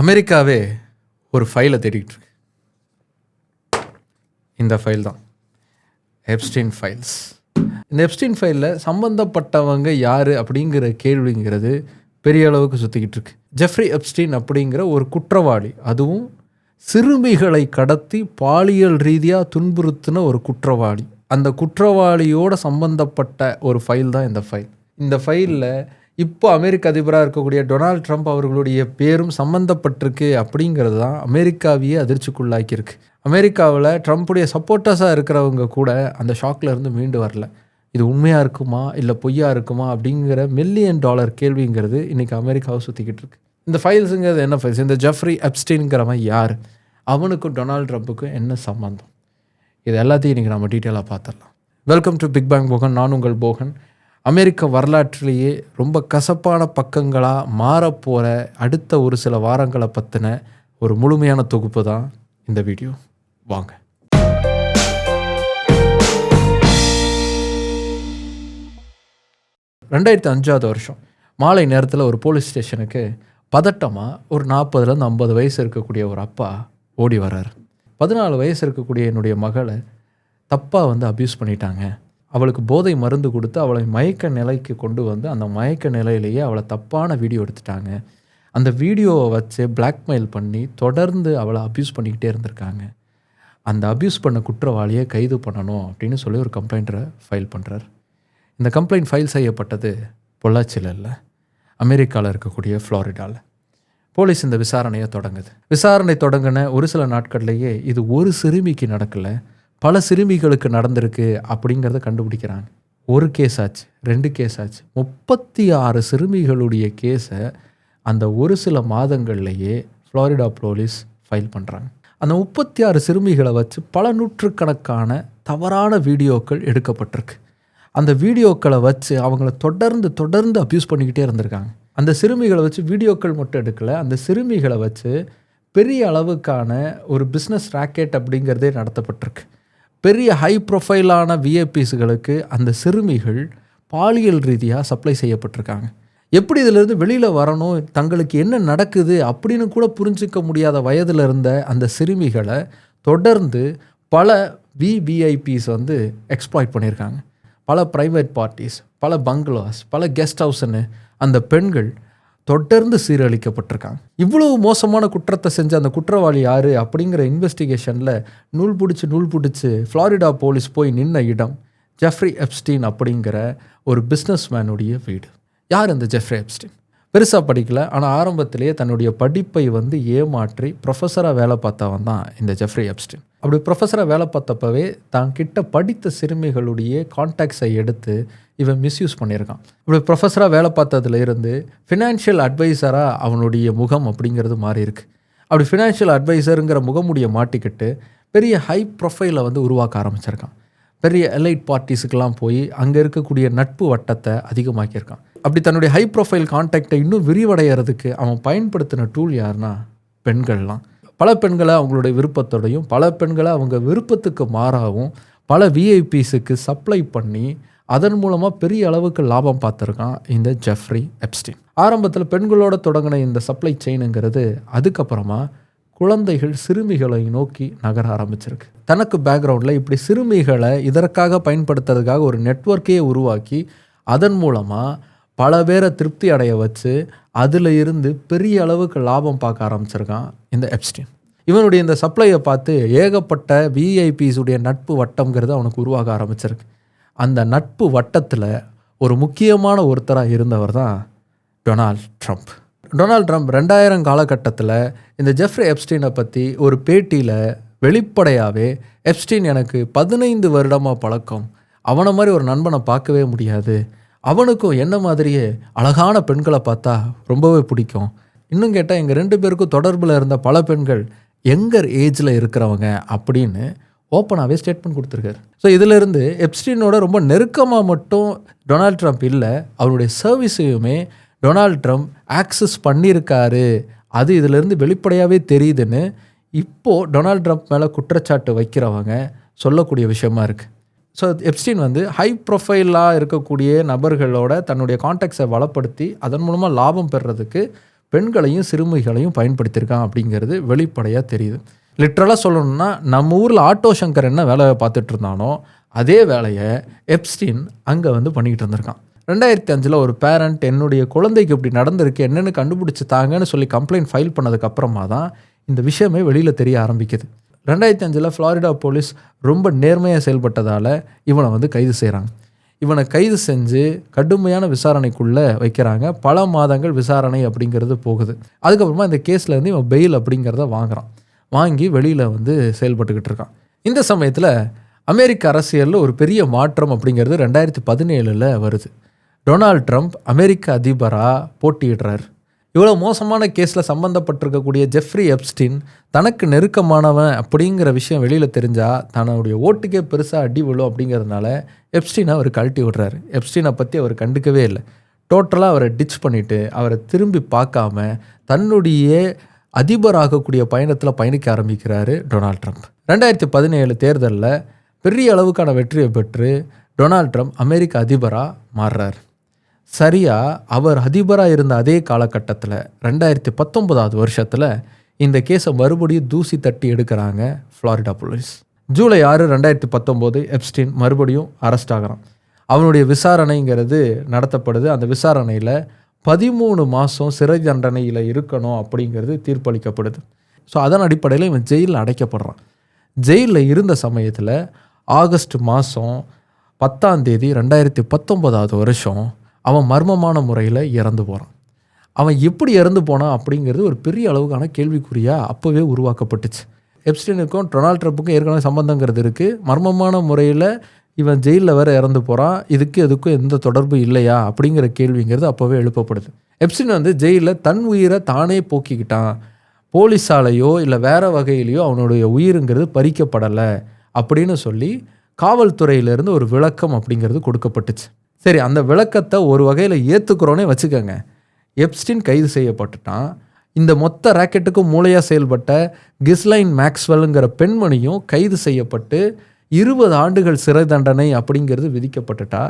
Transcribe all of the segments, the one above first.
அமெரிக்காவே ஒரு ஃபைலை தேடிக்கிட்டு இருக்கு இந்த ஃபைல் தான். எப்ஸ்டின் ஃபைல்ஸ் இந்த எப்ஸ்டின் ஃபைலில் சம்மந்தப்பட்டவங்க யார் அப்படிங்கிற கேள்விங்கிறது பெரிய அளவுக்கு சுற்றிக்கிட்டு இருக்கு ஜெஃப்ரி எப்ஸ்டின் அப்படிங்கிற ஒரு குற்றவாளி. அதுவும் சிறுமிகளை கடத்தி பாலியல் ரீதியாக துன்புறுத்தின ஒரு குற்றவாளி. அந்த குற்றவாளியோட சம்பந்தப்பட்ட ஒரு ஃபைல் தான் இந்த ஃபைல் இந்த ஃபைலில் இப்போ அமெரிக்க அதிபராக இருக்கக்கூடிய டொனால்ட் ட்ரம்ப் அவர்களுடைய பேரும் சம்மந்தப்பட்டிருக்கு அப்படிங்கிறது தான் அமெரிக்காவையே அதிர்ச்சிக்குள்ளாக்கியிருக்கு. அமெரிக்காவில் ட்ரம்ப்புடைய சப்போர்ட்டர்ஸாக இருக்கிறவங்க கூட அந்த ஷாக்கில் இருந்து மீண்டு வரல. இது உண்மையாக இருக்குமா? இல்லை பொய்யா இருக்குமா? அப்படிங்கிற மில்லியன் டாலர் கேள்விங்கிறது இன்றைக்கி அமெரிக்காவை சுற்றிக்கிட்டு இருக்கு. இந்த ஃபைல்ஸுங்கிறது என்ன ஃபைல்ஸ் இந்த ஜெஃப்ரி அப்ஸ்டீன்கிறவன் யார்? அவனுக்கும் டொனால்ட் ட்ரம்ப்புக்கும் என்ன சம்மந்தம் இது எல்லாத்தையும் இன்றைக்கி நம்ம டீட்டெயிலாக பார்த்துடலாம். Welcome to Big Bang Bogan நான் உங்கள் போகன். அமெரிக்க வரலாற்றிலேயே ரொம்ப கசப்பான பக்கங்களாக மாறப்போகிற அடுத்த ஒரு சில வாரங்களை பற்றின ஒரு முழுமையான தொகுப்பு தான் இந்த வீடியோ. வாங்க. ரெண்டாயிரத்தி அஞ்சாவது வருஷம். மாலை நேரத்தில் ஒரு போலீஸ் ஸ்டேஷனுக்கு பதட்டமாக ஒரு நாற்பதுலேருந்து ஐம்பது வயசு இருக்கக்கூடிய ஒரு அப்பா ஓடி வர்றார். பதினாலு வயசு இருக்கக்கூடிய என்னுடைய மகளை தப்பாக வந்து அப்யூஸ் பண்ணிட்டாங்க. அவளுக்கு போதை மருந்து கொடுத்து அவளை மயக்க நிலைக்கு கொண்டு வந்து அந்த மயக்க நிலையிலேயே அவளை தப்பான வீடியோ எடுத்துட்டாங்க. அந்த வீடியோவை வச்சு பிளாக்மெயில் பண்ணி தொடர்ந்து அவளை அப்யூஸ் பண்ணிக்கிட்டே இருந்திருக்காங்க. அந்த அப்யூஸ் பண்ண குற்றவாளியை கைது பண்ணணும் அப்படின்னு சொல்லி ஒரு கம்ப்ளைண்ட்டை ஃபைல் பண்ணுறார் இந்த கம்ப்ளைண்ட் ஃபைல் செய்யப்பட்டது பொள்ளாச்சியில் இல்லை அமெரிக்காவில் இருக்கக்கூடிய ஃப்ளாரிடாவில் போலீஸ் இந்த விசாரணையை தொடங்குது. விசாரணை தொடங்கின ஒரு சில நாட்கள்லேயே இது ஒரு சிறுமிக்கு நடக்கலை. பல சிறுமிகளுக்கு நடந்திருக்கு அப்படிங்கிறத கண்டுபிடிக்கிறாங்க. ஒரு கேஸ் ஆச்சு ரெண்டு கேஸ் ஆச்சு முப்பத்தி ஆறு சிறுமிகளுடைய கேஸை அந்த ஒரு சில மாதங்கள்லேயே ஃப்ளாரிடா போலீஸ் ஃபைல் பண்ணுறாங்க அந்த முப்பத்தி ஆறு சிறுமிகளை வச்சு பல நூற்றுக்கணக்கான தவறான வீடியோக்கள் எடுக்கப்பட்டிருக்கு. அந்த வீடியோக்களை வச்சு அவங்கள தொடர்ந்து தொடர்ந்து அப்யூஸ் பண்ணிக்கிட்டே இருந்திருக்காங்க. அந்த சிறுமிகளை வச்சு வீடியோக்கள் மட்டும் எடுக்கலை அந்த சிறுமிகளை வச்சு பெரிய அளவுக்கான ஒரு பிஸ்னஸ் ராக்கெட் அப்படிங்கிறதே நடத்தப்பட்டிருக்கு. பெரிய ஹை ப்ரொஃபைலான விஏபிஸுகளுக்கு அந்த சிறுமிகள் பாலியல் ரீதியாக சப்ளை செய்யப்பட்டிருக்காங்க. எப்படி இதிலிருந்து வெளியில் வரணும் தங்களுக்கு என்ன நடக்குது அப்படின்னு கூட புரிஞ்சிக்க முடியாத வயதில் இருந்த அந்த சிறுமிகளை தொடர்ந்து பல விவிஐபிஸ் வந்து எக்ஸ்ப்ளாய்ட் பண்ணியிருக்காங்க. பல ப்ரைவேட் பார்ட்டிஸ் பல பங்களாஸ் பல கெஸ்ட் ஹவுஸ்னு அந்த பெண்கள் தொடர்ந்து சீரழிக்கப்பட்டிருக்காங்க. இவ்வளவு மோசமான குற்றத்தை செஞ்ச அந்த குற்றவாளி யார் அப்படிங்கிற இன்வெஸ்டிகேஷனில் நூல் பிடிச்சி நூல் பிடிச்சி ஃப்ளாரிடா போலீஸ் போய் நின்ன இடம் ஜெஃப்ரி எப்ஸ்டீன் அப்படிங்கிற ஒரு பிஸ்னஸ் மேனுடைய வீடு. யார் இந்த ஜெஃப்ரி எப்ஸ்டீன் பெருசாக படிக்கல ஆனால் ஆரம்பத்திலேயே தன்னுடைய படிப்பை வந்து ஏமாற்றி ப்ரொஃபஸராக வேலை பார்த்தவன் தான் இந்த ஜெஃப்ரி எப்ஸ்டின் அப்படி ப்ரொஃபஸராக வேலை பார்த்தப்பவே தான் கிட்ட படித்த சிறுமிகளுடைய கான்டாக்ட்ஸை எடுத்து இவன் மிஸ்யூஸ் பண்ணியிருக்கான். இப்படி ப்ரொஃபஸராக வேலை பார்த்ததுல இருந்து ஃபினான்ஷியல் அட்வைசராக அவனுடைய முகம் அப்படிங்கிறது மாறி இருக்கு. அப்படி ஃபினான்ஷியல் அட்வைசருங்கிற முகமுடியை மாட்டிக்கிட்டு பெரிய ஹை ப்ரொஃபைலை வந்து உருவாக்க ஆரம்பிச்சிருக்கான். பெரிய எலைட் பார்ட்டிஸுக்கெல்லாம் போய் அங்கே இருக்கக்கூடிய நட்பு வட்டத்தை அதிகமாக்கியிருக்கான். அப்படி தன்னுடைய ஹை ப்ரொஃபைல் கான்டாக்டை இன்னும் விரிவடைகிறதுக்கு அவன் பயன்படுத்தின டூல் யாருன்னா பெண்கள்லாம். பல பெண்களை அவங்களுடைய விருப்பத்தோடையும் பல பெண்களை அவங்க விருப்பத்துக்கு மாறாகவும் பல விஐபிஸுக்கு சப்ளை பண்ணி அதன் மூலமாக பெரிய அளவுக்கு லாபம் பார்த்துருக்கான் இந்த ஜெஃப்ரி எப்ஸ்டின். ஆரம்பத்தில் பெண்களோட தொடங்கின இந்த சப்ளை செயினுங்கிறது அதுக்கப்புறமா குழந்தைகள் சிறுமிகளை நோக்கி நகர ஆரம்பிச்சிருக்கு. தனக்கு பேக்ரவுண்டில் இப்படி சிறுமிகளை இதற்காக பயன்படுத்துறதுக்காக ஒரு நெட்ஒர்க்கே உருவாக்கி அதன் மூலமாக பல பேரை திருப்தி அடைய வச்சு அதில் இருந்து பெரிய அளவுக்கு லாபம் பார்க்க ஆரம்பிச்சிருக்கான் இந்த எப்ஸ்டின். இவனுடைய இந்த சப்ளையை பார்த்து ஏகப்பட்ட விஐபிஸுடைய நட்பு வட்டம்ங்கிறது அவனுக்கு உருவாக ஆரம்பிச்சிருக்கு. அந்த நட்பு வட்டத்தில் ஒரு முக்கியமான ஒருத்தராக இருந்தவர் தான் டொனால்ட் ட்ரம்ப். டொனால்ட் ட்ரம்ப் ரெண்டாயிரம் காலகட்டத்தில் இந்த ஜெஃப்ரி எப்ஸ்டீனை பற்றி ஒரு பேட்டியில் வெளிப்படையாகவே எப்ஸ்டீன் எனக்கு பதினைந்து வருடமாக பழக்கம். அவனை மாதிரி ஒரு நண்பனை பார்க்கவே முடியாது. அவனுக்கும் என்ன மாதிரியே அழகான பெண்களை பார்த்தா ரொம்பவே பிடிக்கும். இன்னும் கேட்டால் எங்கள் ரெண்டு பேருக்கும் தொடர்பில் இருந்த பல பெண்கள் எங்கர் ஏஜில் இருக்கிறவங்க அப்படின்னு ஓப்பனாகவே ஸ்டேட்மெண்ட் கொடுத்துருக்காரு. ஸோ இதிலிருந்து எப்ஸ்டீனோட ரொம்ப நெருக்கமாக மட்டும் டொனால்ட் ட்ரம்ப் இல்லை அவருடைய சர்வீஸையுமே டொனால்ட் ட்ரம்ப் ஆக்சஸ் பண்ணியிருக்காரு. அது இதிலிருந்து வெளிப்படையாகவே தெரியுதுன்னு இப்போது டொனால்ட் ட்ரம்ப் மேலே குற்றச்சாட்டு வைக்கிறவங்க சொல்லக்கூடிய விஷயமா இருக்குது ஸோ எப்ஸ்டீன் வந்து ஹை ப்ரொஃபைலாக இருக்கக்கூடிய நபர்களோட தன்னுடைய கான்டாக்ட்ஸை வளப்படுத்தி அதன் மூலமாக லாபம் பெறுறதுக்கு பெண்களையும் சிறுமிகளையும் பயன்படுத்தியிருக்கான் அப்படிங்கிறது வெளிப்படையாக தெரியுது. லிட்ரலாக சொல்லணும்னா நம்ம ஊரில் ஆட்டோ சங்கர் என்ன வேலையை பார்த்துட்டு இருந்தானோ அதே வேலையை எப்ஸ்டீன் அங்கே வந்து பண்ணிக்கிட்டு இருந்திருக்கான். ரெண்டாயிரத்தி அஞ்சில் ஒரு பேரண்ட் என்னுடைய குழந்தைக்கு இப்படி நடந்திருக்கு என்னென்னு கண்டுபிடிச்சி தாங்கன்னு சொல்லி கம்ப்ளைண்ட் ஃபைல் பண்ணதுக்கப்புறமா தான் இந்த விஷயமே வெளியில் தெரிய ஆரம்பிக்குது. ரெண்டாயிரத்தி அஞ்சில் ஃப்ளாரிடா போலீஸ் ரொம்ப நேர்மையாக செயல்பட்டதால் இவனை வந்து கைது செய்கிறாங்க இவனை கைது செஞ்சு கடுமையான விசாரணைக்குள்ளே வைக்கிறாங்க. பல மாதங்கள் விசாரணை அப்படிங்கிறது போகுது. அதுக்கப்புறமா இந்த கேஸ்லேருந்து இவன் பெயில் அப்படிங்கிறத வாங்குறான். வாங்கி வெளியில் வந்து செயல்பட்டுக்கிட்டு இருக்கான். இந்த சமயத்தில் அமெரிக்க அரசியலில் ஒரு பெரிய மாற்றம் அப்படிங்கிறது ரெண்டாயிரத்தி பதினேழில் வருது. டொனால்ட் ட்ரம்ப் அமெரிக்க அதிபராக போட்டியிடுறார். இவ்வளோ மோசமான கேஸில் சம்மந்தப்பட்டிருக்கக்கூடிய ஜெஃப்ரி எப்ஸ்டின் தனக்கு நெருக்கமானவன் அப்படிங்கிற விஷயம் வெளியில் தெரிஞ்சால் தன்னுடைய ஓட்டுக்கே பெருசாக அடி விழும் அப்படிங்கிறதுனால எப்ஸ்டினை அவர் கழட்டி விடுறாரு. எப்ஸ்டினை பற்றி அவர் கண்டுக்கவே இல்லை. டோட்டலாக அவரை டிச் பண்ணிவிட்டு அவரை திரும்பி பார்க்காம தன்னுடைய அதிபராகக்கூடிய பயணத்தில் பயணிக்க ஆரம்பிக்கிறாரு டொனால்ட் ட்ரம்ப். ரெண்டாயிரத்தி பதினேழு தேர்தலில் பெரிய அளவுக்கான வெற்றியை பெற்று டொனால்ட் ட்ரம்ப் அமெரிக்க அதிபராக மாறுறார். சரியாக அவர் அதிபராக இருந்த அதே காலகட்டத்தில் ரெண்டாயிரத்தி பத்தொன்பதாவது வருஷத்தில் இந்த கேஸை மறுபடியும் தூசி தட்டி எடுக்கிறாங்க ஃப்ளாரிடா போலீஸ். ஜூலை ஆறு ரெண்டாயிரத்தி பத்தொம்போது எப்ஸ்டின் மறுபடியும் அரெஸ்ட் ஆகிறான். அவனுடைய விசாரணைங்கிறது நடத்தப்படுது. அந்த விசாரணையில் பதிமூணு மாதம் சிறை தண்டனையில் இருக்கணும் அப்படிங்கிறது தீர்ப்பளிக்கப்படுது. ஸோ அதன் அடிப்படையில் இவன் ஜெயிலில் அடைக்கப்படுறான். ஜெயிலில் இருந்த சமயத்தில் ஆகஸ்ட் மாதம் பத்தாம் தேதி ரெண்டாயிரத்தி பத்தொம்போதாவது வருஷம் அவன் மர்மமான முறையில் இறந்து போகிறான் அவன் எப்படி இறந்து போனான் அப்படிங்கிறது ஒரு பெரிய அளவுக்கான கேள்விக்குறியாக அப்போவே உருவாக்கப்பட்டுச்சு. எப்ஸ்டினுக்கும் டொனால்ட் ட்ரம்ப்புக்கும் ஏற்கனவே சம்பந்தங்கிறது இருக்குது மர்மமான முறையில் இவன் ஜெயிலில் வேற இறந்து போகிறான் இதுக்கு எதுக்கும் எந்த தொடர்பு இல்லையா? அப்படிங்கிற கேள்விங்கிறது அப்போவே எழுப்பப்படுது. எப்ஸ்டின் வந்து ஜெயிலில் தன் உயிரை தானே போக்கிக்கிட்டான். போலீஸாலேயோ இல்லை வேறு வகையிலையோ அவனுடைய உயிருங்கிறது பறிக்கப்படலை அப்படின்னு சொல்லி காவல்துறையிலேருந்து ஒரு விளக்கம் அப்படிங்கிறது கொடுக்கப்பட்டுச்சு. சரி அந்த விளக்கத்தை ஒரு வகையில் ஏற்றுக்கிறோன்னே வச்சுக்கோங்க. எப்ஸ்டின் கைது செய்யப்பட்டுட்டான். இந்த மொத்த ராக்கெட்டுக்கும் மூளையாக செயல்பட்ட கிஸ்லைன் மேக்ஸ்வெல்ங்கிற பெண்மணியும் கைது செய்யப்பட்டு இருபது ஆண்டுகள் சிறை தண்டனை அப்படிங்கிறது விதிக்கப்பட்டுட்டா.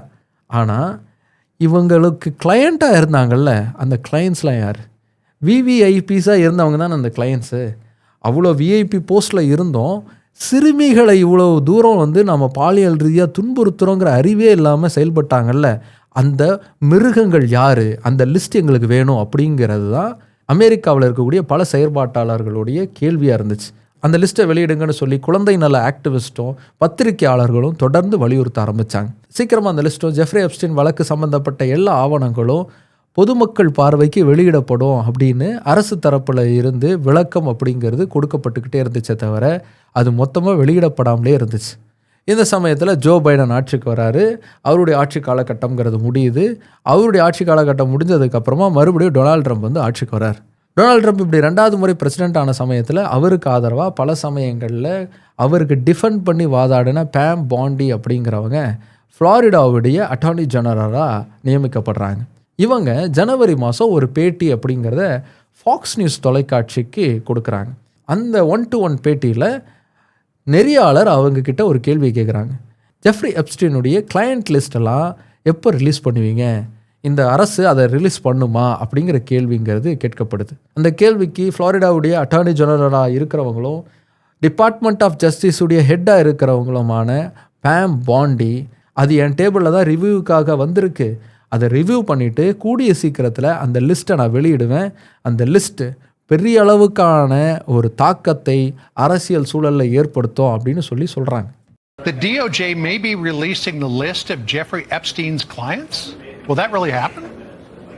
ஆனால் இவங்களுக்கு கிளையண்ட்டாக இருந்தாங்கல்ல அந்த கிளையண்ட்ஸ்லாம் யார்? விவிஐபிஸாக இருந்தவங்க தான் அந்த கிளையண்ட்ஸு அவ்வளோ விஐபி போஸ்ட்டில் இருந்தோம். சிறுமிகளை இவ்வளோ தூரம் வந்து நம்ம பாலியல் ரீதியாக துன்புறுத்துறோங்கிற அறிவே இல்லாமல் செயல்பட்டாங்கல்ல அந்த மிருகங்கள் யார்? அந்த லிஸ்ட் எங்களுக்கு வேணும் அப்படிங்கிறது தான் அமெரிக்காவில் இருக்கக்கூடிய பல செயற்பாட்டாளர்களுடைய கேள்வியாக இருந்துச்சு. அந்த லிஸ்ட்டை வெளியிடுங்கன்னு சொல்லி குழந்தை நல ஆக்டிவிஸ்ட்டும் பத்திரிகையாளர்களும் தொடர்ந்து வலியுறுத்த ஆரம்பித்தாங்க சீக்கிரமாக அந்த லிஸ்ட்டும் ஜெஃப்ரி அப்ஸ்டின் வழக்கு சம்மந்தப்பட்ட எல்லா ஆவணங்களும் பொதுமக்கள் பார்வைக்கு வெளியிடப்படும் அப்படின்னு அரசு தரப்பில் இருந்து விளக்கம் அப்படிங்கிறது கொடுக்கப்பட்டுக்கிட்டே இருந்துச்சே தவிர அது மொத்தமாக வெளியிடப்படாமலே இருந்துச்சு. இந்த சமயத்தில் ஜோ பைடன் ஆட்சிக்கு வராரு. அவருடைய ஆட்சி காலகட்டம்ங்கிறது முடியுது. அவருடைய ஆட்சி காலகட்டம் முடிஞ்சதுக்கப்புறமா மறுபடியும் டொனால்ட் ட்ரம்ப் வந்து ஆட்சிக்கு வரார். டொனால்ட் ட்ரம்ப் இப்படி ரெண்டாவது முறை பிரசிடென்ட் ஆன சமயத்தில் அவருக்கு ஆதரவாக பல சமயங்களில் அவருக்கு டிஃபெண்ட் பண்ணி வாதாடின பேம் பாண்டி அப்படிங்கிறவங்க ஃப்ளாரிடாவுடைய அட்டார்னி ஜெனரலாக நியமிக்கப்படுறாங்க. இவங்க ஜனவரி மாதம் ஒரு பேட்டி அப்படிங்கிறத ஃபாக்ஸ் நியூஸ் தொலைக்காட்சிக்கு கொடுக்குறாங்க. அந்த ஒன் டு ஒன் பேட்டியில் நெறியாளர் அவங்கக்கிட்ட ஒரு கேள்வி கேட்குறாங்க ஜெஃப்ரி எப்ஸ்டினுடைய கிளையண்ட் லிஸ்டெல்லாம் எப்போ ரிலீஸ் பண்ணுவீங்க? இந்த அரசு அதை ரிலீஸ் பண்ணுமா அப்படிங்கிற கேள்விங்கிறது கேட்கப்படுது. அந்த கேள்விக்கு ஃப்ளாரிடாவுடைய அட்டார்னி ஜெனரலாக இருக்கிறவங்களும் டிபார்ட்மெண்ட் ஆஃப் ஜஸ்டிஸுடைய ஹெட்டாக இருக்கிறவங்களுமான பேம் பாண்டி அது என் டேபிளில் தான் ரிவ்யூவுக்காக வந்திருக்கு. அதை ரிவ்யூ பண்ணிவிட்டு கூடிய சீக்கிரத்தில் அந்த லிஸ்ட்டை நான் வெளியிடுவேன். அந்த லிஸ்ட்டு பெரிய அளவுக்கான ஒரு தாக்கத்தை அரசியல் சூழலில் ஏற்படுத்தும் அப்படின்னு சொல்லி சொல்கிறாங்க The DOJ may be releasing the list of Jeffrey Epstein's clients. Will that really happen?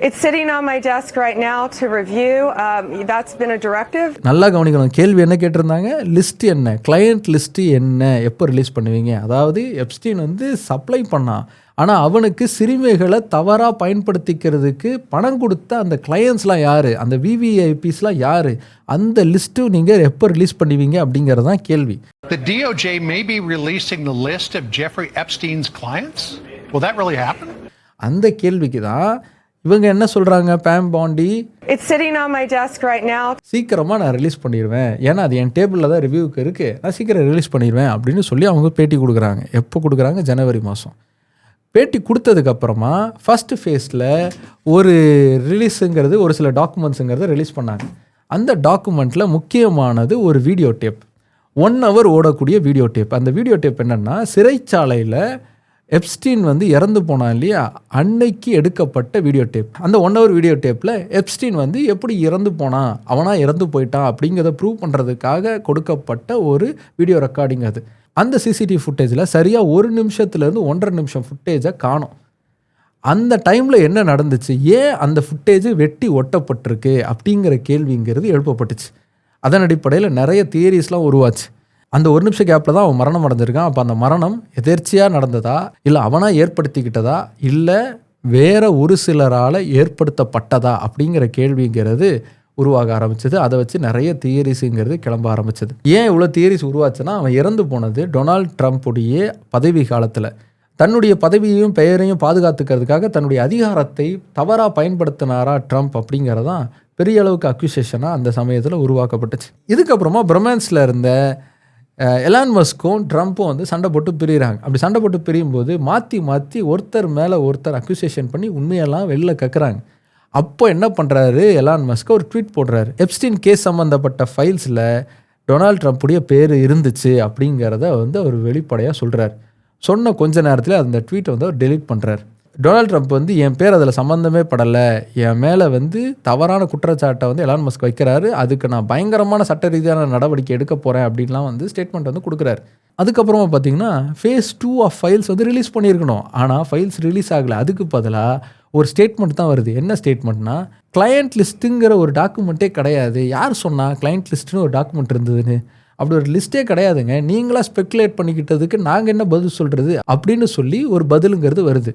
It's sitting on my desk right now to review. Um, that's been a directive. நல்லா கவனிக்கணும் கேள்வி என்ன கேட்டிருந்தாங்க லிஸ்ட் என்ன கிளையண்ட் லிஸ்ட்டு என்ன எப்போ release பண்ணுவீங்க அதாவது எப்ஸ்டீன் வந்து சப்ளை பண்ணான் ஆனால் அவனுக்கு சிறுமிகளை தவறாக பயன்படுத்திக்கிறதுக்கு பணம் கொடுத்த அந்த கிளையண்ட்ஸ்லாம் யார் அந்த விவிஐபிஸ்லாம் யார் அந்த லிஸ்ட்டு நீங்கள் எப்போ ரிலீஸ் பண்ணுவீங்க அப்படிங்கிறது தான் கேள்வி The DOJ may be releasing the list of Jeffrey Epstein's clients. Will that really happen? அந்த கேள்விக்கு தான் இவங்க என்ன சொல்கிறாங்க Pam Pandi It's sitting on my desk right now. சீக்கிரமாக நான் ரிலீஸ் பண்ணிடுவேன். ஏன்னா அது என் டேபிளில் தான் ரிவ்யூவுக்கு இருக்குது நான் சீக்கிரம் ரிலீஸ் பண்ணிடுவேன் அப்படின்னு சொல்லி அவங்க பேட்டி கொடுக்குறாங்க. எப்போ கொடுக்குறாங்க? ஜனவரி மாதம் பேட்டி கொடுத்ததுக்கப்புறமா ஃபஸ்ட்டு ஃபேஸில் ஒரு ரிலீஸுங்கிறது ஒரு சில டாக்குமெண்ட்ஸுங்கிறத ரிலீஸ் பண்ணாங்க. அந்த டாக்குமெண்ட்டில் முக்கியமானது ஒரு வீடியோ டேப் ஒன் ஹவர் ஓடக்கூடிய வீடியோ டேப் அந்த வீடியோ டேப் என்னென்னா சிறைச்சாலையில் எப்ஸ்டீன் வந்து இறந்து போனான் இல்லையா? அன்னைக்கு எடுக்கப்பட்ட வீடியோ டேப் அந்த ஒன் ஹவர் வீடியோ டேப்பில் எப்ஸ்டீன் வந்து எப்படி இறந்து போனான்? அவனாக இறந்து போயிட்டான் அப்படிங்கிறத ப்ரூவ் பண்ணுறதுக்காக கொடுக்கப்பட்ட ஒரு வீடியோ ரெக்கார்டிங் அது. அந்த சிசிடிவி ஃபுட்டேஜில் சரியாக ஒரு நிமிஷத்துலேருந்து ஒன்றரை நிமிஷம் ஃபுட்டேஜை காணும். அந்த டைமில் என்ன நடந்துச்சு? ஏன் அந்த ஃபுட்டேஜ் வெட்டி ஒட்டப்பட்டிருக்கு அப்படிங்கிற கேள்விங்கிறது எழுப்பப்பட்டுச்சு. அதன் அடிப்படையில் நிறைய தியரிஸ்லாம் உருவாச்சு. அந்த ஒரு நிமிஷம் கேப்பில் தான் அவன் மரணம் அடைஞ்சிருக்கான். அப்போ அந்த மரணம் எதேர்ச்சியாக நடந்ததா? இல்லை அவனாக ஏற்படுத்திக்கிட்டதா? இல்லை வேற ஒரு சிலரால் ஏற்படுத்தப்பட்டதா? அப்படிங்கிற கேள்விங்கிறது உருவாக ஆரம்பிச்சது. அதை வச்சு நிறைய தியரிஸுங்கிறது கிளம்ப ஆரம்பிச்சது. ஏன் இவ்வளோ தியரிஸ் உருவாச்சுன்னா அவன் இறந்து போனது டொனால்ட் ட்ரம்ப்புடைய பதவி காலத்தில். தன்னுடைய பதவியையும் பெயரையும் பாதுகாத்துக்கிறதுக்காக தன்னுடைய அதிகாரத்தை தவறாக பயன்படுத்தினாரா ட்ரம்ப் அப்படிங்கிறதான் பெரிய அளவுக்கு அக்யூசேஷனாக அந்த சமயத்தில் உருவாக்கப்பட்டுச்சு. இதுக்கப்புறமா பிரமான்ஸில் இருந்த எலான் மஸ்க்கும் ட்ரம்ப்பும் வந்து சண்டை போட்டு பிரியிறாங்க. அப்படி சண்டை போட்டு பிரியும் போது மாற்றி மாற்றி ஒருத்தர் மேலே ஒருத்தர் அக்யூசியேஷன் பண்ணி உண்மையெல்லாம் வெளில கக்குறாங்க. அப்போ என்ன பண்ணுறாரு எலான் மஸ்க் ஒரு ட்வீட் போடுறாரு. எப்ஸ்டின் கேஸ் சம்மந்தப்பட்ட ஃபைல்ஸில் டொனால்ட் ட்ரம்ப்புடைய பேர் இருந்துச்சு அப்படிங்கிறத வந்து அவர் வெளிப்படையாக சொல்கிறார் சொன்ன கொஞ்ச நேரத்தில் அந்த ட்வீட்டை வந்து அவர் டெலீட் பண்ணுறாரு டொனால்ட் ட்ரம்ப் வந்து என் பேர் அதில் சம்மந்தமே படலை. என் மேலே வந்து தவறான குற்றச்சாட்டை வந்து எலான் மஸ்க் வைக்கிறாரு. அதுக்கு நான் பயங்கரமான சட்ட ரீதியான நடவடிக்கை எடுக்க போகிறேன் அப்படின்லாம் வந்து ஸ்டேட்மெண்ட் வந்து கொடுக்குறாரு. அதுக்கப்புறமா பார்த்தீங்கன்னா ஃபேஸ் டூ ஆஃப் ஃபைல்ஸ் வந்து ரிலீஸ் பண்ணியிருக்கணும். ஆனால் ஃபைல்ஸ் ரிலீஸ் ஆகலை. அதுக்கு பதிலாக ஒரு ஸ்டேட்மெண்ட் தான் வருது. என்ன ஸ்டேட்மெண்ட்னா கிளையண்ட் லிஸ்ட்டுங்கிற ஒரு டாக்குமெண்ட்டே கிடையாது. யார் சொன்னால் கிளையண்ட் லிஸ்ட்டுன்னு ஒரு டாக்குமெண்ட் இருந்ததுன்னு? அப்படி ஒரு லிஸ்ட்டே கிடையாதுங்க. நீங்களாக ஸ்பெக்குலேட் பண்ணிக்கிட்டதுக்கு நாங்கள் என்ன பதில் சொல்கிறது அப்படின்னு சொல்லி ஒரு பதிலுங்கிறது வருது.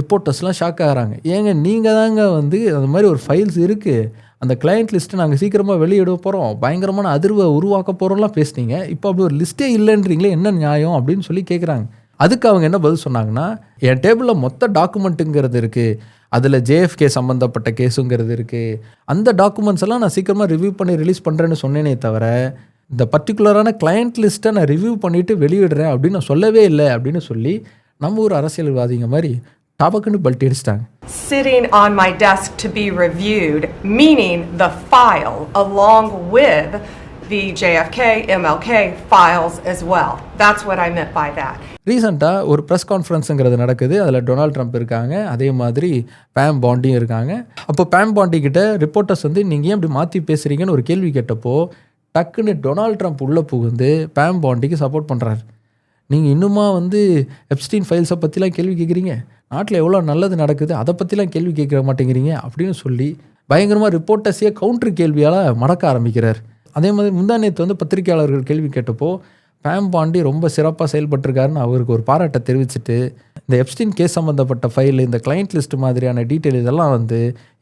ரிப்போர்ட்டர்ஸ்லாம் ஷாக் ஆகிறாங்க. ஏங்க நீங்கள் தாங்க வந்து அந்த மாதிரி ஒரு ஃபைல்ஸ் இருக்குது அந்த கிளையண்ட் லிஸ்ட்டை நாங்கள் சீக்கிரமாக வெளியிட போகிறோம் பயங்கரமான அதிர்வை உருவாக்க போகிறோம்லாம் பேசுனீங்க. இப்போ அப்படி ஒரு லிஸ்ட்டே இல்லைன்றீங்களே என்ன நியாயம் அப்படின்னு சொல்லி கேட்குறாங்க அதுக்கு அவங்க என்ன பதில் சொன்னாங்கன்னா என் டேபிளில் மொத்த டாக்குமெண்ட்டுங்கிறது இருக்குது அதில் ஜேஎஃப்கே சம்மந்தப்பட்ட கேஸுங்கிறது இருக்குது அந்த டாக்குமெண்ட்ஸ் எல்லாம் நான் சீக்கிரமாக ரிவ்யூ பண்ணி ரிலீஸ் பண்ணுறேன்னு சொன்னேனே தவிர இந்த பர்டிகுலரான கிளையண்ட் லிஸ்ட்டை நான் ரிவ்யூ பண்ணிவிட்டு வெளியிடுறேன் அப்படின்னு நான் சொல்லவே இல்லை அப்படின்னு சொல்லி நம்ம ஒரு அரசியல்வாதிங்க மாதிரி டபக்குன்னு பல்ட்டி அடிச்சிட்டாங்க. Sitting on my desk to be reviewed, meaning the file along with the JFK, MLK files as well. That's what I meant by that. ரீசெண்டாக ஒரு ப்ரெஸ் கான்ஃபரன்ஸுங்கிறது நடக்குது. அதில் டொனால்ட் ட்ரம்ப் இருக்காங்க. அதே மாதிரி பேம் பாண்டியும் இருக்காங்க. அப்போ பேம் பாண்டி கிட்ட ரிப்போர்ட்டர்ஸ் வந்து நீங்கள் ஏன் இப்படி மாற்றி பேசுகிறீங்கன்னு ஒரு கேள்வி கேட்டப்போ டக்குன்னு டொனால்ட் ட்ரம்ப் உள்ளே புகுந்து பேம் பாண்டிக்கு சப்போர்ட் பண்ணுறாரு நீங்கள் இன்னுமா வந்து எப்ஸ்டீன் ஃபைல்ஸை பற்றிலாம் கேள்வி கேட்குறீங்க நாட்டில் எவ்வளோ நல்லது நடக்குது? அதை பற்றிலாம் கேள்வி கேட்க மாட்டேங்கிறீங்க? அப்படின்னு சொல்லி பயங்கரமாக ரிப்போர்ட்டர்ஸையே கவுண்டர் கேள்வியால் மடக்க ஆரம்பிக்கிறார். அதே மாதிரி முந்தா வந்து பத்திரிகையாளர்கள் கேள்வி கேட்டப்போ பேம் பாண்டி ரொம்ப சிறப்பாக செயல்பட்டிருக்காருன்னு அவருக்கு ஒரு பாராட்டை தெரிவிச்சுட்டு இந்த எப்ஸ்டின் கேஸ் சம்மந்தப்பட்ட ஃபைல் இந்த கிளைண்ட் லிஸ்ட் மாதிரியான டீட்டெயில் இதெல்லாம் வந்து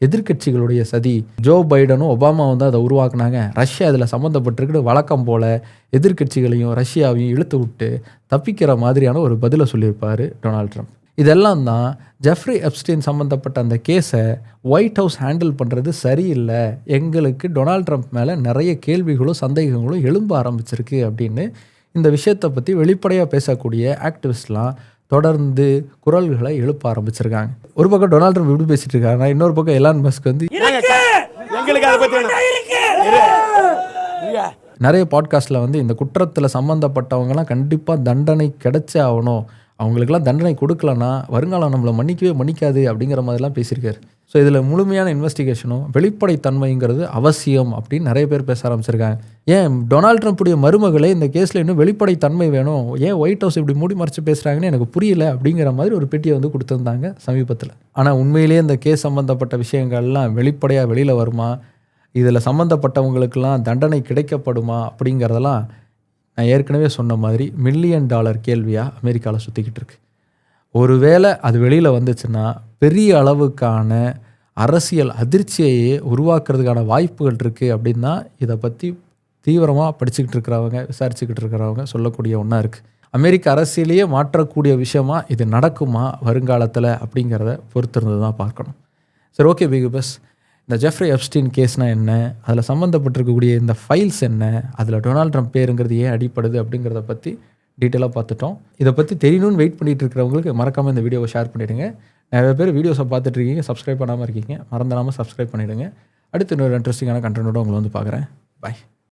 எதிர்க்கட்சிகளுடைய சதி. ஜோ பைடனும் ஒபாமா வந்து அதை உருவாக்குனாங்க. ரஷ்யா இதில் சம்மந்தப்பட்டிருக்கிற வழக்கம் போல் எதிர்க்கட்சிகளையும் ரஷ்யாவையும் இழுத்து விட்டு தப்பிக்கிற மாதிரியான ஒரு பதிலை சொல்லியிருப்பார் டொனால்ட் ட்ரம்ப். இதெல்லாம் தான் ஜெஃப்ரி எப்ஸ்டீன் சம்மந்தப்பட்ட அந்த கேஸை ஒயிட் ஹவுஸ் ஹேண்டில் பண்ணுறது சரியில்லை. எங்களுக்கு டொனால்ட் ட்ரம்ப் மேலே நிறைய கேள்விகளும் சந்தேகங்களும் எழும்ப ஆரம்பிச்சிருக்கு அப்படின்னு இந்த விஷயத்தை பற்றி வெளிப்படையாக பேசக்கூடிய ஆக்டிவிஸ்ட்லாம் தொடர்ந்து குரல்களை எழுப்ப ஆரம்பிச்சிருக்காங்க. ஒரு பக்கம் டொனால்ட் ட்ரம்ப் இப்படி பேசிட்டு இருக்காங்க இன்னொரு பக்கம் எலான் மஸ்க் வந்து எங்களுக்கு அதை பத்தி வேணும். நிறைய பாட்காஸ்ட்டில் வந்து இந்த குற்றத்தில் சம்மந்தப்பட்டவங்கலாம் கண்டிப்பாக தண்டனை கிடைச்சே ஆகணும். அவங்களுக்கெல்லாம் தண்டனை கொடுக்கலன்னா வருங்காலம் நம்மளை மன்னிக்கவே மன்னிக்காது அப்படிங்கிற மாதிரிலாம் பேசியிருக்காரு. ஸோ இதில் முழுமையான இன்வெஸ்டிகேஷனும் வெளிப்படைத்தன்மைங்கிறது அவசியம் அப்படின்னு நிறைய பேர் பேச ஆரம்பிச்சிருக்காங்க. ஏன் டொனால்ட் ட்ரம்ப்புடைய மருமகளே இந்த கேஸில் இன்னும் வெளிப்படைத்தன்மை வேணும்? ஏன் ஒயிட் ஹவுஸ் இப்படி மூடி மறைச்சு பேசுகிறாங்கன்னு எனக்கு புரியல அப்படிங்கிற மாதிரி ஒரு பெட்டியை வந்து கொடுத்துருந்தாங்க சமீபத்தில். ஆனால் உண்மையிலேயே இந்த கேஸ் சம்மந்தப்பட்ட விஷயங்கள்லாம் வெளிப்படையாக வெளியில் வருமா? இதில் சம்மந்தப்பட்டவங்களுக்கெல்லாம் தண்டனை கிடைக்கப்படுமா அப்படிங்கிறதெல்லாம் நான் ஏற்கனவே சொன்ன மாதிரி மில்லியன் டாலர் கேள்வியாக அமெரிக்காவில் சுற்றிக்கிட்டு இருக்கு. ஒருவேளை அது வெளியில் வந்துச்சுன்னா பெரிய அளவுக்கான அரசியல் அதிர்ச்சியையே உருவாக்குறதுக்கான வாய்ப்புகள் இருக்குது அப்படின்னா இதை பற்றி தீவிரமாக படிச்சுக்கிட்டு இருக்கிறவங்க விசாரிச்சுக்கிட்டு இருக்கிறவங்க சொல்லக்கூடிய ஒன்றா இருக்குது அமெரிக்க அரசியலையே மாற்றக்கூடிய விஷயமா இது நடக்குமா வருங்காலத்தில் அப்படிங்கிறத பொறுத்திருந்து தான் பார்க்கணும். சரி ஓகே பிகு பஸ் இந்த ஜெஃப்ரி எப்ஸ்டீன் கேஸ்னால் என்ன? அதில் சம்மந்தப்பட்டிருக்கக்கூடிய இந்த ஃபைல்ஸ் என்ன? அதில் டொனால்ட் ட்ரம்ப் பேருங்கிறது ஏன் அடிப்படுது அப்படிங்கிறத பற்றி டீட்டெயிலாக பார்த்துட்டோம். இதை பற்றி தெரியணும்னு வெயிட் பண்ணிட்டு இருக்கிறவங்களுக்கு மறக்காமல் இந்த வீடியோவை ஷேர் பண்ணிவிடுங்க நிறைய பேர் வீடியோஸை பார்த்துட்டு இருக்கீங்க சப்ஸ்கிரைப் பண்ணாமல் இருக்கீங்க மறந்துடாமல் சப்ஸ்கிரைப் பண்ணிவிடுங்க அடுத்து இன்னொரு இன்ட்ரெஸ்டிங்கான கண்டென்ட்டோட உங்களை வந்து பார்க்குறேன். பை